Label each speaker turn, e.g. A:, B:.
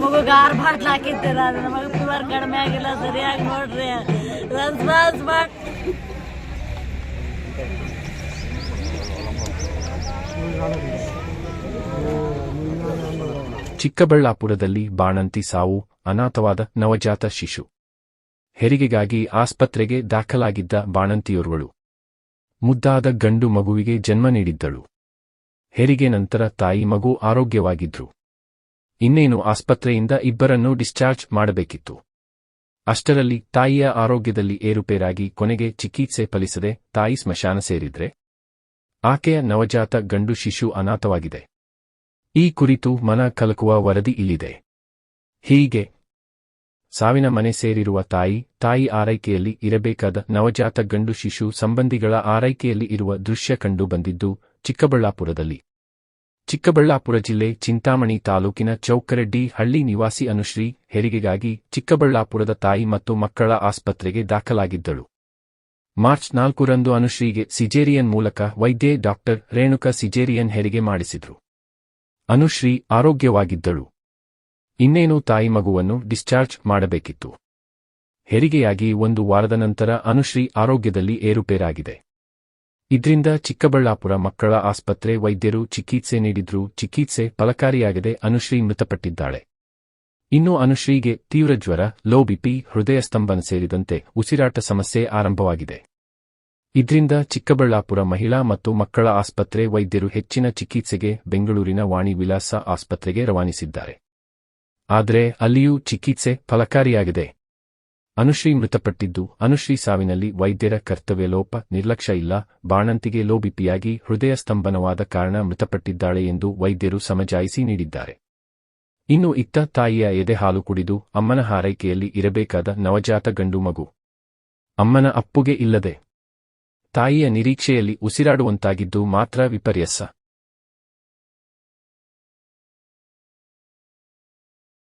A: ಮಗುಗೆ ಆರು ಬಾಟ್ಲ್ ಹಾಕಿದ್ದೀರ? ನಾನು ನಮಗೆ ಫೀವರ್ ಕಡಿಮೆ ಆಗಿಲ್ಲ ಸರಿಯಾಗಿ ನೋಡ್ರಿ. ರೆಸ್ಪಾನ್ಸ್ ಬಾಟ್
B: ಚಿಕ್ಕಬಳ್ಳಾಪುರದಲ್ಲಿ ಬಾಣಂತಿ ಸಾವು ಅನಾಥವಾದ ನವಜಾತ ಶಿಶು. ಹೆರಿಗೆಗಾಗಿ ಆಸ್ಪತ್ರೆಗೆ ದಾಖಲಾಗಿದ್ದ ಬಾಣಂತಿಯೋರ್ವಳು. ಮುದ್ದಾದ ಗಂಡು ಮಗುವಿಗೆ ಜನ್ಮ ನೀಡಿದ್ದಳು. ಹೆರಿಗೆ ನಂತರ ತಾಯಿ ಮಗು ಆರೋಗ್ಯವಾಗಿದ್ರು. ಇನ್ನೇನು ಆಸ್ಪತ್ರೆಯಿಂದ ಇಬ್ಬರನ್ನೂ ಡಿಸ್ಚಾರ್ಜ್ ಮಾಡಬೇಕಿತ್ತು. ಅಷ್ಟರಲ್ಲಿ ತಾಯಿಯ ಆರೋಗ್ಯದಲ್ಲಿ ಏರುಪೇರಾಗಿ ಕೊನೆಗೆ ಚಿಕಿತ್ಸೆ ಫಲಿಸದೆ ತಾಯಿ ಸ್ಮಶಾನ ಸೇರಿದ್ರೆ, ಆಕೆಯ ನವಜಾತ ಗಂಡು ಶಿಶು ಅನಾಥವಾಗಿದೆ. ಈ ಕುರಿತು ಮನ ಕಲಕುವ ವರದಿ ಇಲ್ಲಿದೆ. ಹೀಗೆ ಸಾವಿನ ಮನೆ ಸೇರಿರುವ ತಾಯಿ ತಾಯಿ ಆರೈಕೆಯಲ್ಲಿ ಇರಬೇಕಾದ ನವಜಾತ ಗಂಡು ಶಿಶು ಸಂಬಂಧಿಗಳ ಆರೈಕೆಯಲ್ಲಿ ಇರುವ ದೃಶ್ಯ ಕಂಡು ಬಂದಿದ್ದು, ಚಿಕ್ಕಬಳ್ಳಾಪುರದಲ್ಲಿ. ಚಿಕ್ಕಬಳ್ಳಾಪುರ ಜಿಲ್ಲೆ ಚಿಂತಾಮಣಿ ತಾಲೂಕಿನ ಚೌಕರೆಡ್ಡಿ ಹಳ್ಳಿ ನಿವಾಸಿ ಅನುಶ್ರೀ ಹೆರಿಗೆಗಾಗಿ ಚಿಕ್ಕಬಳ್ಳಾಪುರದ ತಾಯಿ ಮತ್ತು ಮಕ್ಕಳ ಆಸ್ಪತ್ರೆಗೆ ದಾಖಲಾಗಿದ್ದಳು. ಮಾರ್ಚ್ ನಾಲ್ಕರಂದು ಅನುಶ್ರೀಗೆ ಸಿಜೇರಿಯನ್ ಮೂಲಕ ವೈದ್ಯೆ ಡಾಕ್ಟರ್ ರೇಣುಕಾ ಸಿಜೇರಿಯನ್ ಹೆರಿಗೆ ಮಾಡಿಸಿದ್ರು. ಅನುಶ್ರೀ ಆರೋಗ್ಯವಾಗಿದ್ದಳು. ಇನ್ನೇನು ತಾಯಿ ಮಗುವನ್ನು ಡಿಸ್ಚಾರ್ಜ್ ಮಾಡಬೇಕಿತ್ತು. ಹೆರಿಗೆಯಾಗಿ ಒಂದು ವಾರದ ನಂತರ ಅನುಶ್ರೀ ಆರೋಗ್ಯದಲ್ಲಿ ಏರುಪೇರಾಗಿದೆ. ಇದ್ರಿಂದ ಚಿಕ್ಕಬಳ್ಳಾಪುರ ಮಕ್ಕಳ ಆಸ್ಪತ್ರೆ ವೈದ್ಯರು ಚಿಕಿತ್ಸೆ ನೀಡಿದ್ರೂ ಚಿಕಿತ್ಸೆ ಫಲಕಾರಿಯಾಗದೆ ಅನುಶ್ರೀ ಮೃತಪಟ್ಟಿದ್ದಾಳೆ. ಇನ್ನು ಅನುಶ್ರೀಗೆ ತೀವ್ರ ಜ್ವರ, ಲೋ ಬಿಪಿ ಹೃದಯ ಸ್ತಂಭನ ಸೇರಿದಂತೆ ಉಸಿರಾಟ ಸಮಸ್ಯೆ ಆರಂಭವಾಗಿದೆ. ಇದ್ರಿಂದ ಚಿಕ್ಕಬಳ್ಳಾಪುರ ಮಹಿಳಾ ಮತ್ತು ಮಕ್ಕಳ ಆಸ್ಪತ್ರೆ ವೈದ್ಯರು ಹೆಚ್ಚಿನ ಚಿಕಿತ್ಸೆಗೆ ಬೆಂಗಳೂರಿನ ವಾಣಿ ವಿಲಾಸ ಆಸ್ಪತ್ರೆಗೆ ರವಾನಿಸಿದ್ದಾರೆ. ಆದರೆ ಅಲ್ಲಿಯೂ ಚಿಕಿತ್ಸೆ ಫಲಕಾರಿಯಾಗಿದೆ. ಅನುಶ್ರೀ ಮೃತಪಟ್ಟಿದ್ದು, ಅನುಶ್ರೀ ಸಾವಿನಲ್ಲಿ ವೈದ್ಯರ ಕರ್ತವ್ಯ ಲೋಪ ನಿರ್ಲಕ್ಷ್ಯ ಇಲ್ಲ, ಬಾಣಂತಿಗೆ ಲೋಬಿಪಿಯಾಗಿ ಹೃದಯ ಸ್ತಂಭನವಾದ ಕಾರಣ ಮೃತಪಟ್ಟಿದ್ದಾಳೆ ಎಂದು ವೈದ್ಯರು ಸಮಜಾಯಿಸಿ ನೀಡಿದ್ದಾರೆ. ಇನ್ನು ಇತ್ತ ತಾಯಿಯ ಎದೆ ಹಾಲು ಕುಡಿದು ಅಮ್ಮನ ಹಾರೈಕೆಯಲ್ಲಿ ಇರಬೇಕಾದ ನವಜಾತ ಗಂಡು ಮಗು. ಅಮ್ಮನ ಅಪ್ಪುಗೆ ಇಲ್ಲದೆ ತಾಯಿಯ ನಿರೀಕ್ಷೆಯಲ್ಲಿ ಉಸಿರಾಡುವಂತಾಗಿದ್ದು ಮಾತ್ರ ವಿಪರ್ಯಸ